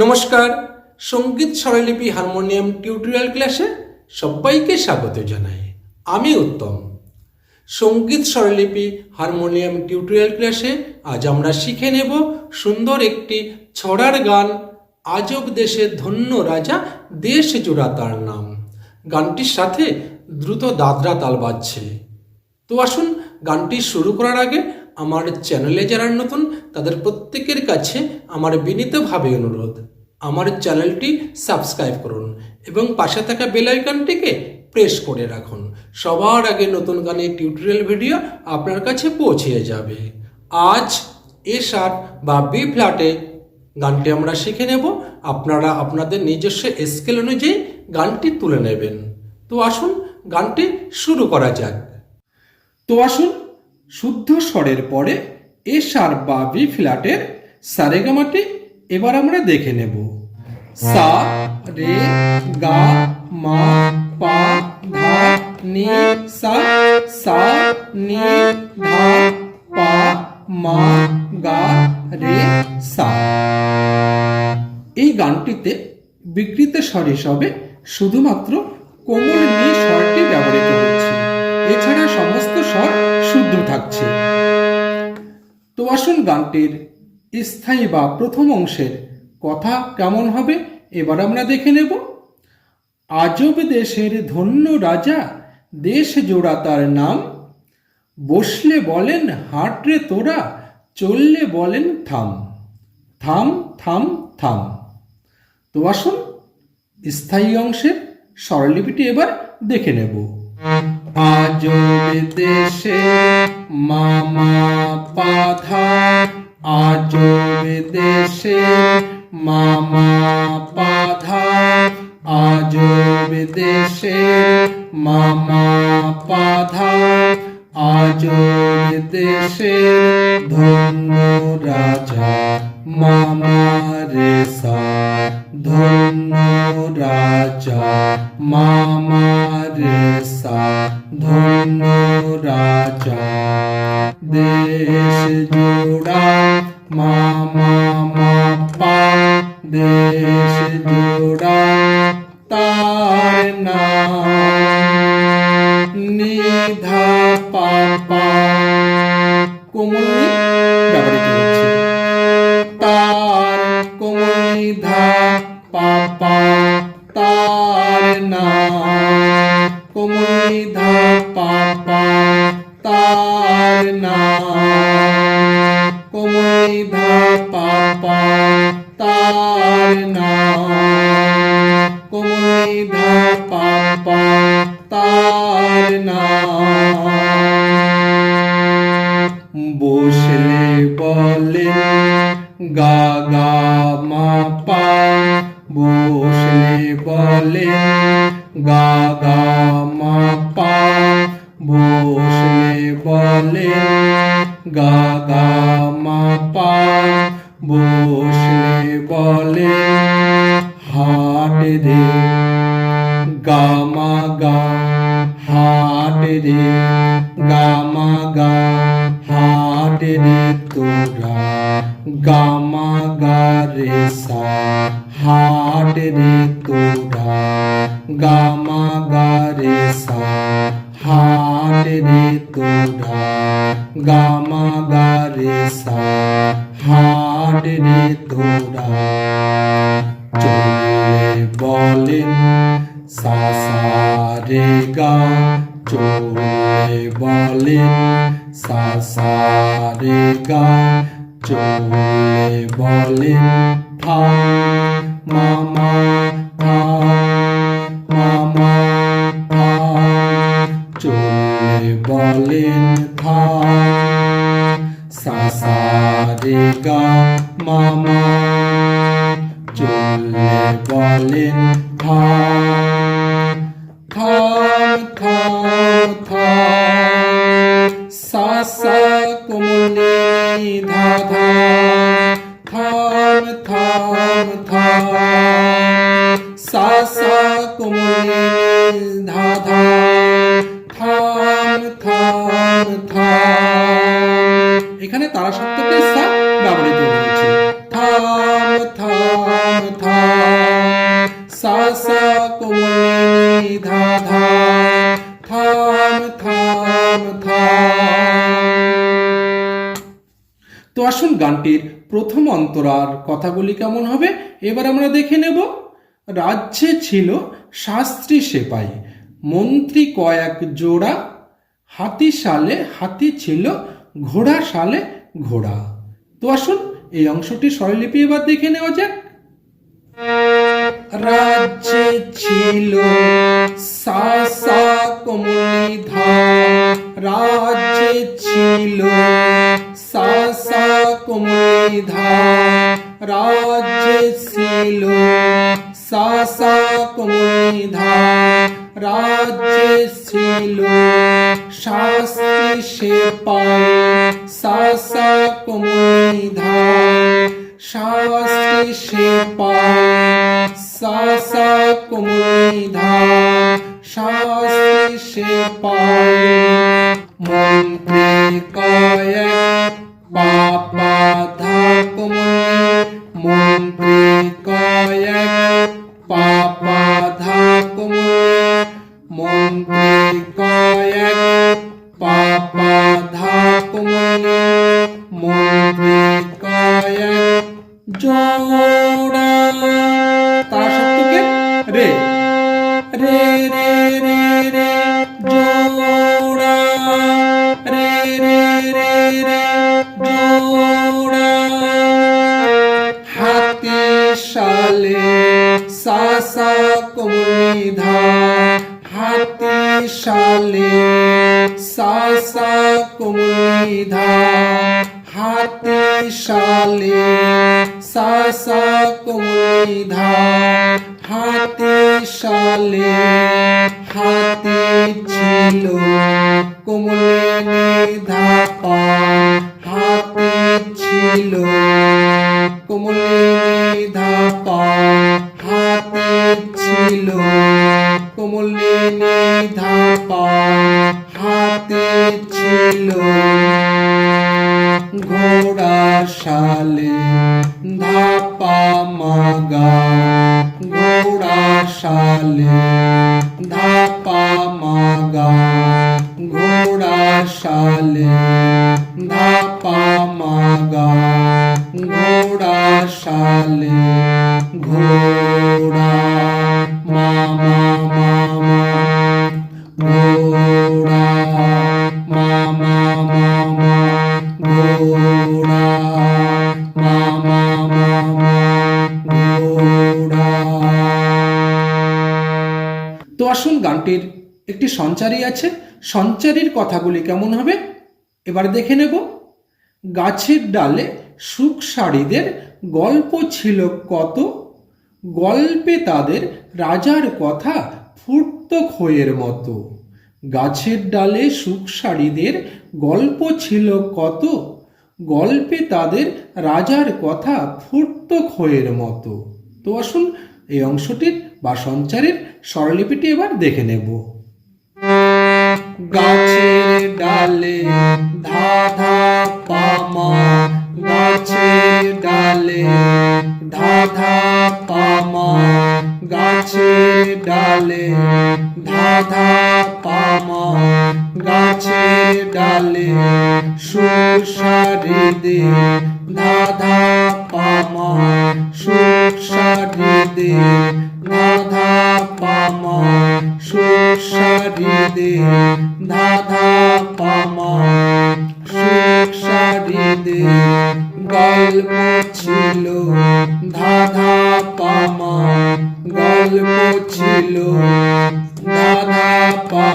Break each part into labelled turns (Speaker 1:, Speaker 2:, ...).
Speaker 1: নমস্কার, সংগীত স্বরলিপি হারমোনিয়াম টিউটোরিয়াল ক্লাসে সবাইকে স্বাগত জানাই। আমি উত্তম। সংগীত স্বরলিপি হারমোনিয়াম টিউটোরিয়াল ক্লাসে আজ আমরা শিখে নেব সুন্দর একটি ছড়ার গান, আজব দেশের ধন্য রাজা, দেশ জোড়া তার নাম। গানটির সাথে দ্রুত দাদরা তাল বাজছে। তো আসুন, গানটি শুরু করার আগে আমার চ্যানেলে যারা নতুন, তাদের প্রত্যেকের কাছে আমার বিনীতভাবে অনুরোধ। আমার চ্যানেলটি সাবস্ক্রাইব করুন এবং পাশে থাকা বেল আইকনটিকে প্রেস করে রাখুন। সবার আগে নতুন গানের টিউটোরিয়াল ভিডিও আপনার কাছে পৌঁছে যাবে। আজ এ শার্প বা বি ফ্ল্যাটে গানটি আমরা শিখে নেব। আপনারা আপনাদের নিজস্ব স্কেল অনুযায়ী গানটি তুলে নেবেন। তো আসুন, গানটি শুরু করা যাক। তো আসুন শুদ্ধ স্বরের পরে এ সার বা বি ফ্ল্যাটের সারেগামাটি এবার আমরা দেখে নেব। সা, রে, গা, মা, পা, ধা, নি, সা সা, নি, ধা, পা, মা, গা, রে, সা। এই গানটিতে বিকৃত স্বর হিসাবে শুধুমাত্র কোমল নি স্বরটি ব্যবহৃত হচ্ছে এছাড়া সমস্ত স্বর শুদ্ধ থাকছে। তো আসুন গানটির স্থায়ী বা প্রথম অংশের কথা কেমন হবে এবার আমরা দেখে নেব। আজব দেশের ধন্য রাজা, দেশ জোড়া তার নাম। বসলে বলেন হাঁটরে তোরা, চললে বলেন, থাম। থাম থাম থাম। তো আসুন, স্থায়ী অংশের স্বরলিপিটি এবার দেখে নেব। আজ দেশে মামা পাধা আজ দেশে মামা পাধা আজ দেশে মামা পাধা আজ দেশে ধন্য রাজা মামা গামা গা রে সা হাট রে তোরা গামা গা রে সা হাট রে তোরা চলে বলেন সা সা রে গা চলে বলেন সা মামা চলে বলেন থা থাম থাম থাম সা সা কোমলে ধা ধা থাম থাম থাম সা সা কোমলে ধা ধা এখানে তারা সপ্তকের সা ব্যবহৃত হয়েছে। থাম থাম সা সা কোমলে ধা ধা। থাম থাম থাম। তো আসুন গানটির প্রথম অন্তরার কথাগুলি কেমন হবে? এবার আমরা দেখে নেব। রাজ্যে ছিল শাস্ত্রী সেপাই। মন্ত্রী কয়েক জোড়া। হাতি সালে হাতি ছিল ঘোড়া সালে ঘোড়া। তো আসুন, এই অংশটি স্বরলিপি এবার দেখে নেওয়া যাক। রাজ্যে ছিল রাজ্যে ছিল কোমলি ধা রাজ্যে ছিল সা সা রাজ্যে ছিল শাস্ত্রী সেপাই সা সা কোমলি সা সা কোমলি ধা হাতি সালে সা সা কোমলি ধা হাতি সালে সা সা হাতি সালে হাতি ছিল কোমলে ধাপা। হাতি ছিল ঘোড়া সালে ধাপা মাগা ঘোড়া সালে ঘোড়া মামা মামা ঘোড়া মামা মামা ঘোড়া মামা মামা ঘোড়া। তো আসুন গানটির একটি সঞ্চারী আছে, সঞ্চারীর কথাগুলি কেমন হবে? এবার দেখে নেব। গাছের ডালে সুখ সারিদের গল্প ছিল কত? গল্পে তাদের রাজার কথা ফুটত খইয়ের মতো। গাছের ডালে সুখ সারিদের গল্প ছিল কত? গল্পে তাদের রাজার কথা ফুটত খইয়ের মতো। তো আসুন, এই অংশটির বা সঞ্চারের স্বরলিপিটি এবার দেখে নেব। গাছের ডালে ধা ধা পামা গাছের ডালে ধা ধা পামা গাছের ডালে ধা ধা পামা গাছের ডালে সুসারি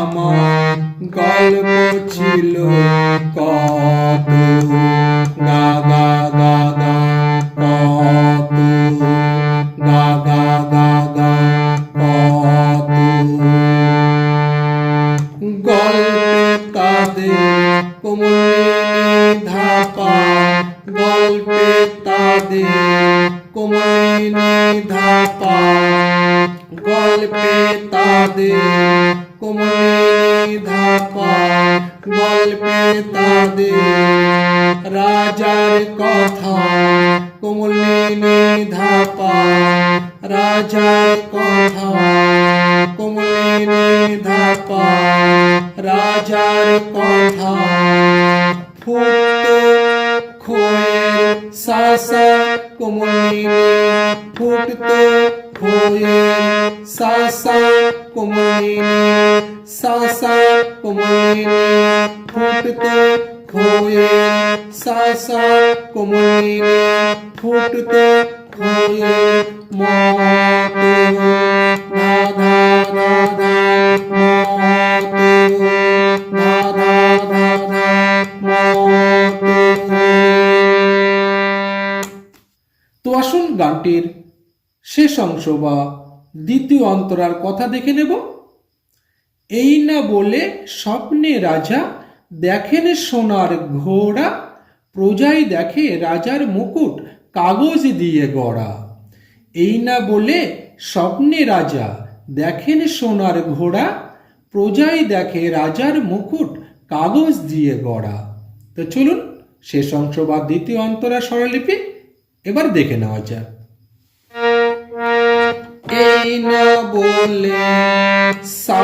Speaker 1: পামা গল্প ছিল কত গা গা কত গা গা কত গল্পে তাদের কোমলিনী ধাপা, গল্পে তাদের কোমলিনী ধাপা, গল্পে তাদের কোমলিনী ধাপা গল্পে তাদের রাজার কথা কোমলিনী ধাপা রাজার কথা কোমলিনী ধাপা রাজার কথা ফুট খোয়ের সাসা কোমলিনী ফুটতো খোয়ের সাসা কোমলিনী সাসা কোমলিনী ফুটতো খোয়ের সাসা কোমলিনী ফুটতো ধা মত তো আসুন গানটির শেষ অংশ বা দ্বিতীয় অন্তরার কথা দেখে নেব। এই না বলে স্বপ্নে রাজা দেখেন সোনার ঘোড়া, প্রজাই দেখে রাজার মুকুট কাগজ দিয়ে গড়া। এই না বলে স্বপ্নে রাজা দেখেন সোনার ঘোড়া, প্রজাই দেখে রাজার মুকুট কাগজ দিয়ে গড়া। তো চলুন, শেষ অংশ বা দ্বিতীয় অন্তরা স্বরলিপি এবার দেখে নেওয়া যাক। এই না বলে সা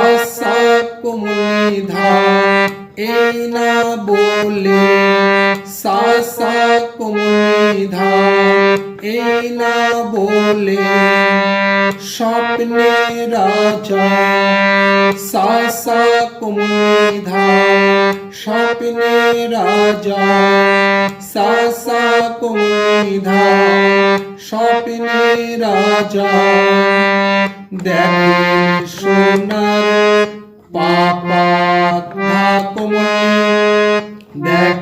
Speaker 1: এই না বলে সা এই না বলে, স্বপ্নে রাজা। সা সা কোমলি ধা স্বপ্নে রাজা। সা সা ধা স্বপ্নে রাজা। দেখে সোনার পাপা তোমার দেখে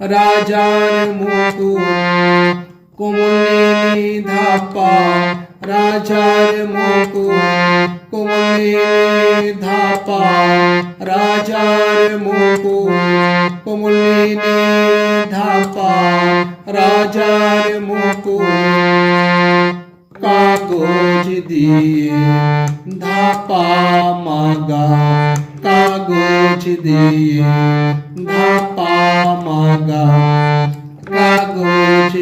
Speaker 1: রাজার মুকুট কোমলে ধাপা রাজার মুকুট কোমলে ধাপা রাজার মুকুট কোমলে ধাপা রাজার মুকুট কাগজ দিয়ে ধাপা মাগা কাগজ দিয়ে ধাপা মাগা কাগজ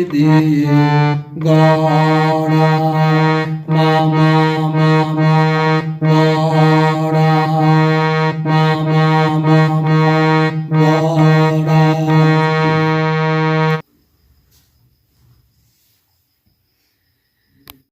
Speaker 1: দিয়ে গড়া